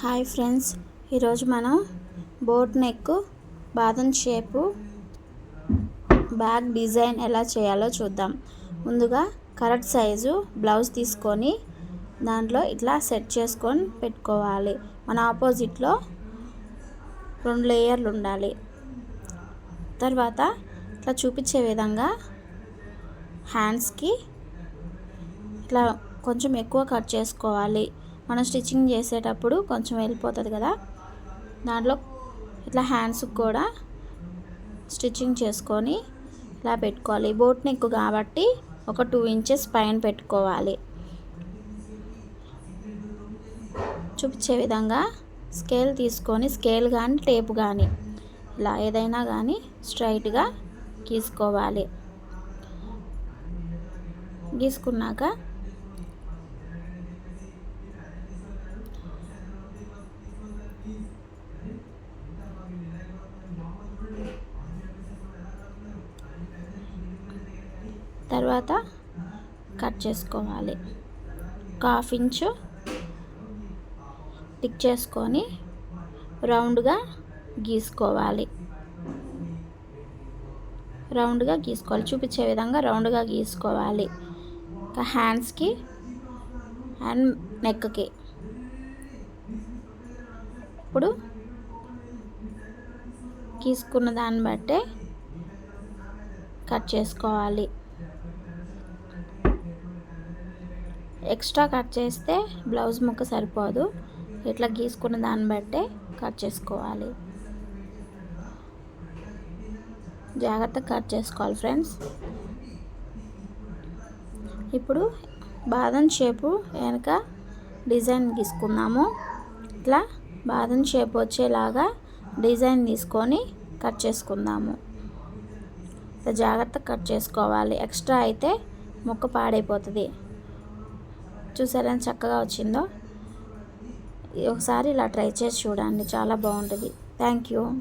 Hi friends. ఈరోజు మనం boat neck బాదం షేపు బ్యాగ్ డిజైన్ ఎలా చేయాలో చూద్దాం. ముందుగా కరెక్ట్ సైజు బ్లౌజ్ తీసుకొని దాంట్లో ఇట్లా సెట్ చేసుకొని పెట్టుకోవాలి. మన ఆపోజిట్లో రెండు లేయర్లు ఉండాలి. తర్వాత ఇట్లా చూపించే విధంగా హ్యాండ్స్కి ఇట్లా కొంచెం ఎక్కువ కట్ చేసుకోవాలి. మనం స్టిచ్చింగ్ చేసేటప్పుడు కొంచెం వెళ్ళిపోతుంది కదా. దాంట్లో ఇట్లా హ్యాండ్స్కి కూడా స్టిచ్చింగ్ చేసుకొని ఇలా పెట్టుకోవాలి. బోట్ నెక్ కాబట్టి ఒక టూ ఇంచెస్ పైన పెట్టుకోవాలి. చూపించే విధంగా స్కేల్ తీసుకొని స్కేల్ కానీ టేప్ కానీ ఇలా ఏదైనా కానీ స్ట్రైట్గా గీసుకోవాలి. గీసుకున్నాక తర్వాత కట్ చేసుకోవాలి. ఒక హాఫ్ ఇంచు టిక్ చేసుకొని రౌండ్గా గీసుకోవాలి. రౌండ్గా గీసుకోవాలి. చూపించే విధంగా రౌండ్గా గీసుకోవాలి. ఇంకా హ్యాండ్స్కి అండ్ నెక్కి. ఇప్పుడు గీసుకున్న దాన్ని బట్టే కట్ చేసుకోవాలి. ఎక్స్ట్రా కట్ చేస్తే బ్లౌజ్ ముక్క సరిపోదు. ఇట్లా గీసుకున్న దాన్ని బట్టే కట్ చేసుకోవాలి. జాగ్రత్తగా కట్ చేసుకోవాలి ఫ్రెండ్స్. ఇప్పుడు బాదం షేపు వెనక డిజైన్ గీసుకుందాము. ఇట్లా బాదం షేప్ వచ్చేలాగా డిజైన్ తీసుకొని కట్ చేసుకుందాము. జాగ్రత్తగా కట్ చేసుకోవాలి. ఎక్స్ట్రా అయితే ముక్క పాడైపోతుంది. చూసారా చక్కగా వచ్చిందో? ఒకసారి ఇలా ట్రై చేసి చూడండి. చాలా బాగుంటుంది. Thank you.